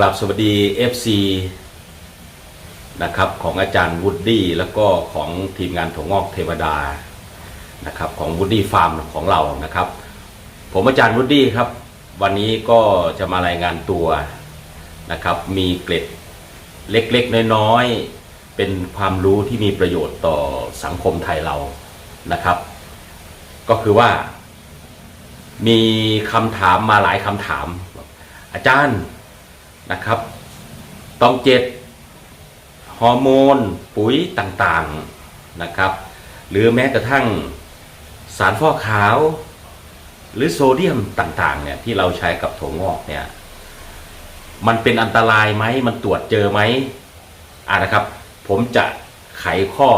กราบสวัสดี FC นะครับของอาจารย์วูดดี้แล้วก็ของทีมงานถั่วงอกเทวดานะครับของวูดดี้ฟาร์มของเรานะครับ ผมอาจารย์วูดดี้ครับ วันนี้ก็จะมารายงานตัวนะครับ มีเกร็ดเล็กๆ น้อยๆ เป็นความรู้ที่มีประโยชน์ต่อสังคมไทยเรานะครับ ก็คือว่า มีคำถามมาหลายคำถาม อาจารย์ นะครับตองเจ็ดฮอร์โมน ปุ๋ยต่างๆนะครับ หรือแม้กระทั่งสารฟอกขาว หรือโซเดียมต่างๆเนี่ยที่เราใช้กับถั่วงอกเนี่ยมันเป็นอันตรายไหมมันตรวจเจอไหมอ่านะครับ ผมจะไขข้อ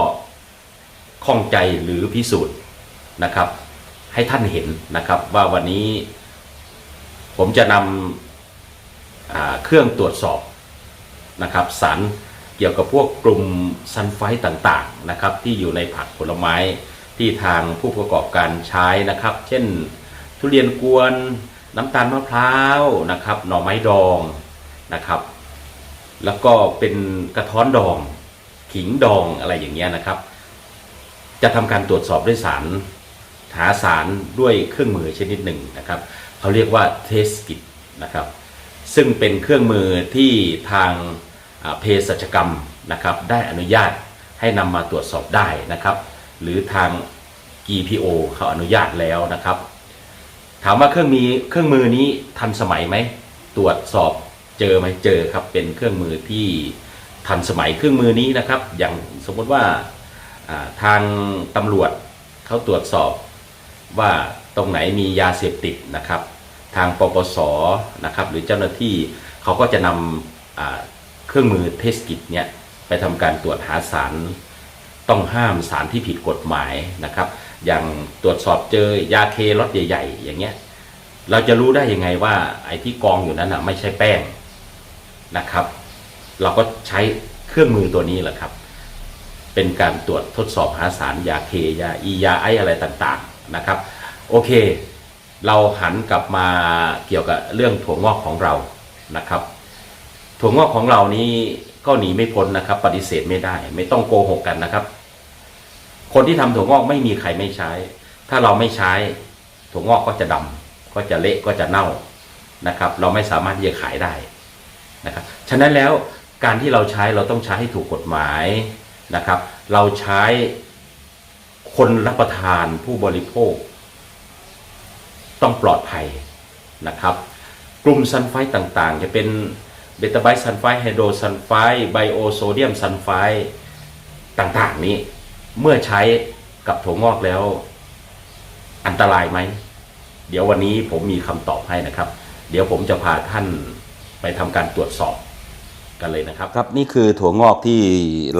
ข้องใจหรือพิสูจน์นะครับ ให้ท่านเห็นนะครับว่าวันนี้ผมจะนำ เครื่องตรวจสอบนะครับสารเกี่ยวกับพวกกลุ่มซันไฟต์ต่างๆนะครับที่อยู่ในผักผลไม้ที่ทางผู้ประกอบการใช้นะครับ เช่น ทุเรียนกวนน้ำตาลมะพร้าวนะครับหน่อไม้ดองนะครับ แล้วก็เป็นกระท้อนดอง ขิงดองอะไรอย่างเงี้ยนะครับ จะทำการตรวจสอบด้วยสารหาสารด้วยเครื่องมือชนิดหนึ่งนะครับเขาเรียกว่าเทสกิตนะครับ ซึ่งเป็นเครื่องมือที่ทางเภสัชกรรมนะครับได้อนุญาตให้นำมาตรวจสอบได้นะครับ หรือทาง GPO เขาอนุญาตแล้วนะครับ ถามว่าเครื่องมีเครื่องมือนี้ทันสมัยไหมตรวจสอบเจอไหมเจอครับเป็นเครื่องมือที่ทันสมัยเครื่องมือนี้นะครับ อย่างสมมติว่าทางตำรวจเขาตรวจสอบว่าตรงไหนมียาเสพติดนะครับ ทางปปสนะครับหรือเจ้าหน้าที่เขาก็จะนำเครื่องมือเทสกิตเนี่ยไปทำการตรวจหาสารต้องห้ามสารที่ผิดกฎหมายนะครับ อย่างตรวจสอบเจอยาเคล็อตใหญ่ๆ อย่างเงี้ยเราจะรู้ได้ยังไงว่าไอ้ที่กองอยู่นั้นอะไม่ใช่แป้งนะครับ เราก็ใช้เครื่องมือตัวนี้แหละครับ เป็นการตรวจทดสอบหาสารยาเคยาอียาไออะไรต่างๆนะครับ โอเค เราหันกลับมาเกี่ยวกับเรื่องถั่วงอกของเรานะครับถั่วงอกของเรานี้ก็หนีไม่พ้นนะครับ ปฏิเสธไม่ได้ ไม่ต้องโกหกกันนะครับ คนที่ทำถั่วงอกไม่มีใครไม่ใช้ ถ้าเราไม่ใช้ถั่วงอกก็จะดำก็จะเละก็จะเน่านะครับ เราไม่สามารถที่จะขายได้นะครับฉะนั้นแล้วการที่เราใช้เราต้องใช้ให้ถูกกฎหมายนะครับ เราใช้คนรับประทานผู้บริโภค ต้องปลอดภัยนะครับ กลุ่มซัลไฟต่างๆ จะเป็นเบต้าไบซัลไฟไฮโดรซัลไฟไบโอโซเดียมซัลไฟต่างๆ นี้ เมื่อใช้กับถั่วงอกแล้ว อันตรายไหม เดี๋ยววันนี้ผมมีคำตอบให้นะครับ เดี๋ยวผมจะพาท่านไปทำการตรวจสอบกันเลยนะครับครับนี่คือถั่วงอกที่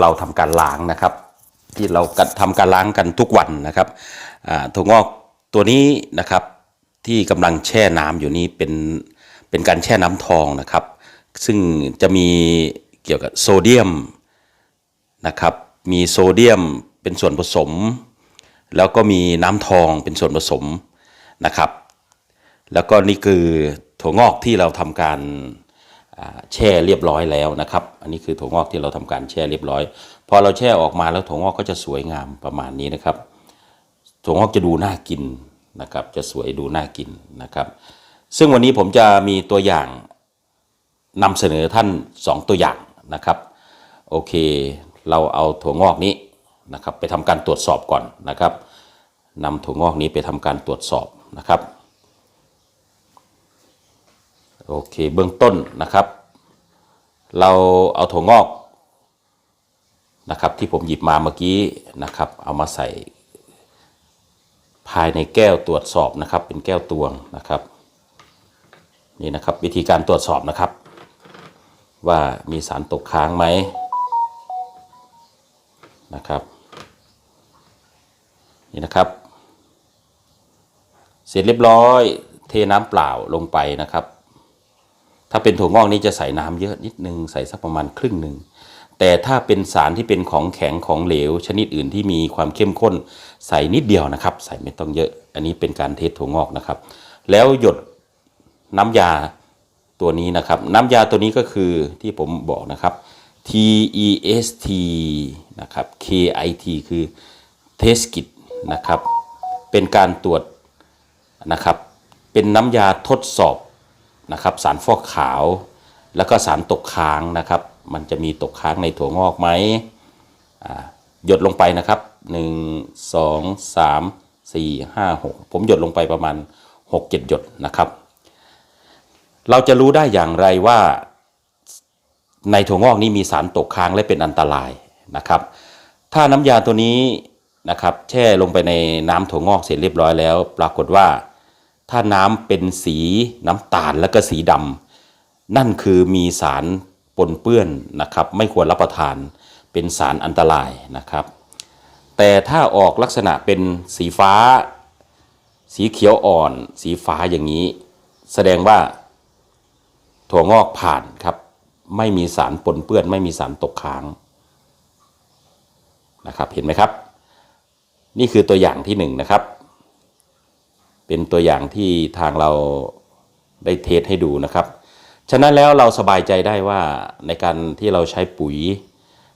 เราทำการล้างนะครับ ที่เราทำการล้างกันทุกวันนะครับถั่วงอกตัวนี้นะครับ ที่กำลังแช่น้ำอยู่นี้เป็นเป็นการแช่น้ำทองนะครับ ซึ่งจะมีเกี่ยวกับโซเดียมนะครับ มีโซเดียมเป็นส่วนผสม แล้วก็มีน้ำทองเป็นส่วนผสมนะครับ แล้วก็นี่คือถั่วงอกที่เราทำการแช่เรียบร้อยแล้วนะครับ อันนี้คือถั่วงอกที่เราทำการแช่เรียบร้อย พอเราแช่ออกมาแล้วถั่วงอกก็จะสวยงามประมาณนี้นะครับ ถั่วงอกจะดูน่ากิน นะครับจะสวยดูน่ากินนะครับ ซึ่งวันนี้ผมจะมีตัวอย่างนำเสนอท่าน 2 ตัวอย่างนะครับ โอเค เราเอาถั่วงอกนี้นะครับไปทำการตรวจสอบก่อนนะครับนำถั่วงอกนี้ไปทำการตรวจสอบนะครับโอเคเบื้องต้นนะครับ เราเอาถั่วงอกนะครับที่ผมหยิบมาเมื่อกี้นะครับ เอามาใส่ ภายในแก้วตรวจสอบนะครับ เป็นแก้วตวงนะครับนี่นะครับวิธีการตรวจสอบนะครับ ว่ามีสารตกค้างไหมนะครับนี่นะครับ เสร็จเรียบร้อยเทน้ำเปล่าลงไปนะครับ ถ้าเป็นถั่วงอกนี่จะใส่น้ำเยอะนิดนึงใส่สักประมาณครึ่งหนึ่ง แต่ถ้าเป็นสารที่เป็นของแข็งของเหลว ชนิดอื่นที่มีความเข้มข้นใส่นิดเดียวนะครับ ใส่ไม่ต้องเยอะ อันนี้เป็นการเทสถั่วงอกนะครับ แล้วหยดน้ำยาตัวนี้นะครับ น้ำยาตัวนี้ก็คือที่ผมบอกนะครับ T E S T นะครับ K I T คือ Test Kit นะครับ เป็นการตรวจนะครับ เป็นน้ำยาทดสอบนะครับ สารฟอกขาว แล้วก็สารตกค้างนะครับ มันจะมีตกค้างในถั่วงอกไหมหยดลงไปนะครับ 1 2 3 4 5 6 ผมหยดลงไปประมาณ 6 7 หยดนะครับ เราจะรู้ได้อย่างไรว่าในถั่วงอกนี้มีสารตกค้างและเป็นอันตรายนะครับ ถ้าน้ำยาตัวนี้นะครับแช่ลงไปในน้ำถั่วงอกเสร็จเรียบร้อยแล้ว ปรากฏว่า ถ้าน้ำเป็นสีน้ำตาลแล้วก็สีดำนั่นคือมีสาร ปนเปื้อนนะครับไม่ควรรับประทานเป็นสารอันตรายนะครับ แต่ถ้าออกลักษณะเป็นสีฟ้า สีเขียวอ่อน สีฟ้าอย่างนี้ แสดงว่า ถั่วงอกผ่านครับ ไม่มีสารปนเปื้อน ไม่มีสารตกค้างนะครับเห็นไหมครับ นี่คือตัวอย่างที่หนึ่งนะครับ เป็นตัวอย่างที่ทางเราได้เทสให้ดูนะครับ ฉะนั้นแล้วเราสบายใจได้ว่าในการที่เราใช้ปุ๋ย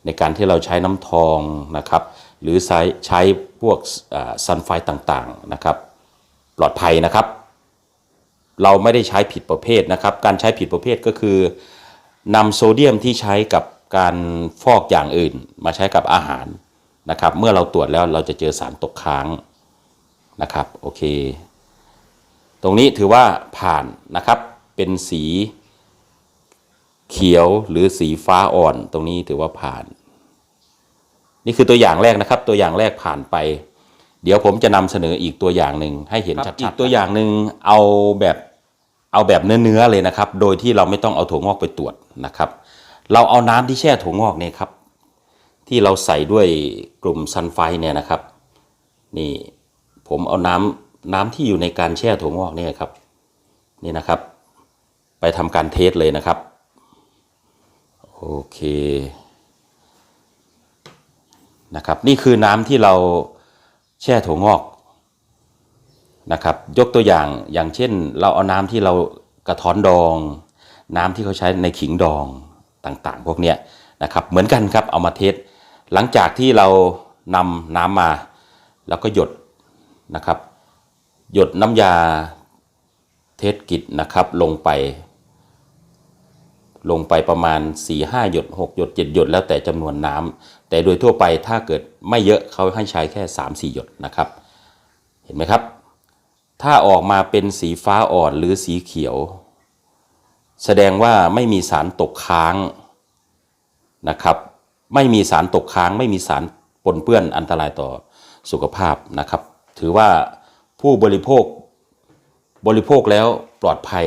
ในการที่เราใช้น้ำทองนะครับ หรือใช้ใช้พวกซันไฟต่างๆนะครับ ปลอดภัยนะครับ เราไม่ได้ใช้ผิดประเภทนะครับ การใช้ผิดประเภทก็คือนำโซเดียมที่ใช้กับการฟอกอย่างอื่น มาใช้กับอาหารนะครับ เมื่อเราตรวจแล้วเราจะเจอสารตกค้างนะครับโอเค ตรงนี้ถือว่าผ่านนะครับเป็นสี เขียวหรือสีฟ้าอ่อนตรงนี้ถือว่าผ่าน นี่คือตัวอย่างแรกนะครับ ตัวอย่างแรกผ่านไป เดี๋ยวผมจะนำเสนออีกตัวอย่างหนึ่งให้เห็นชัดๆอีกตัวอย่างหนึ่งเอาแบบเอาแบบเนื้อๆเลยนะครับ โดยที่เราไม่ต้องเอาถั่วงอกไปตรวจนะครับ เราเอาน้ำที่แช่ถั่วงอกเนี่ยครับ ที่เราใส่ด้วยกลุ่มซันไฟเนี่ยนะครับ นี่ผมเอาน้ำน้ำที่อยู่ในการแช่ถั่วงอกเนี่ยครับ นี่นะครับ ไปทำการเทสเลยนะครับ โอเคนะครับนี่คือน้ำที่เราแช่ถั่วงอกนะครับยกตัวอย่างอย่างเช่น เราเอาน้ำที่เรากระท้อนดอง น้ำที่เขาใช้ในขิงดองต่างๆ พวกเนี้ยนะครับเหมือนกันครับเอามาเทสหลังจากที่เรานำน้ำมาแล้วก็หยดนะครับ หยดน้ำยาเทสกิจนะครับลงไป ลงไปประมาณ 4 5 หยด 6 หยด 7 หยด แล้วแต่จำนวนน้ำแต่โดยทั่วไปถ้าเกิดไม่เยอะเขาให้ใช้แค่ 3 4 หยดนะครับ เห็นไหมครับ ถ้าออกมาเป็นสีฟ้าอ่อนหรือสีเขียว แสดงว่าไม่มีสารตกค้างนะครับ ไม่มีสารตกค้าง ไม่มีสารปนเปื้อนอันตรายต่อสุขภาพนะครับ ถือว่าผู้บริโภคบริโภคแล้วปลอดภัย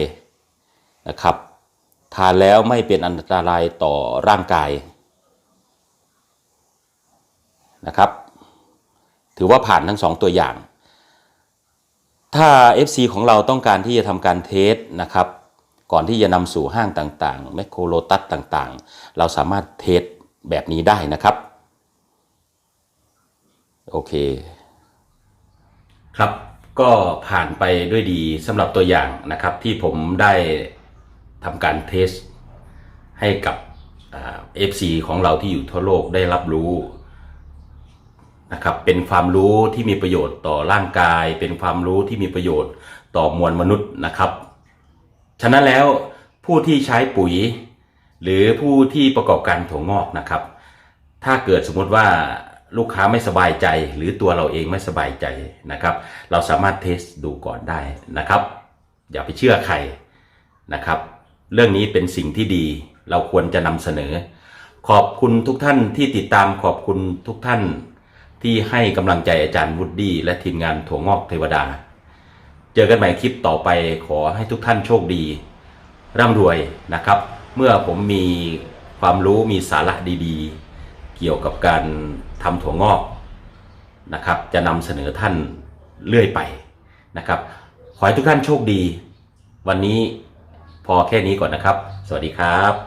นะครับ ทานแล้วไม่เป็นอันตรายต่อร่างกายนะครับ ถือว่าผ่านทั้งสองตัวอย่าง ถ้า FC ของเราต้องการที่จะทำการเทสนะครับ ก่อนที่จะนำสู่ห้างต่างๆแมคโครโลตัสต่างๆ เราสามารถเทสแบบนี้ได้นะครับ โอเค ครับก็ผ่านไปด้วยดีสำหรับตัวอย่างนะครับที่ผมได้ ทำการเทสให้กับเอฟซีของเราที่อยู่ทั่วโลกได้รับรู้นะครับเป็นความรู้ที่มีประโยชน์ต่อร่างกาย เป็นความรู้ที่มีประโยชน์ต่อมวลมนุษย์นะครับ ฉะนั้นแล้วผู้ที่ใช้ปุ๋ย หรือผู้ที่ประกอบการถั่วงอกนะครับ ถ้าเกิดสมมติว่าลูกค้าไม่สบายใจ หรือตัวเราเองไม่สบายใจนะครับ เราสามารถเทสดูก่อนได้นะครับ อย่าไปเชื่อใครนะครับ เรื่องนี้เป็นสิ่งที่ดี เราควรจะนำเสนอ ขอบคุณทุกท่านที่ติดตามขอบคุณทุกท่าน ที่ให้กำลังใจอาจารย์วุฒิและทีมงานถั่วงอกเทวดา เจอกันใหม่คลิปต่อไปขอให้ทุกท่านโชคดี ร่ำรวยนะครับ เมื่อผมมีความรู้มีสาระดีๆ เกี่ยวกับการทำถั่วงอกนะครับ จะนำเสนอท่านเรื่อยไปนะครับ ขอให้ทุกท่านโชคดี วันนี้ พอแค่นี้ก่อนนะครับ สวัสดีครับ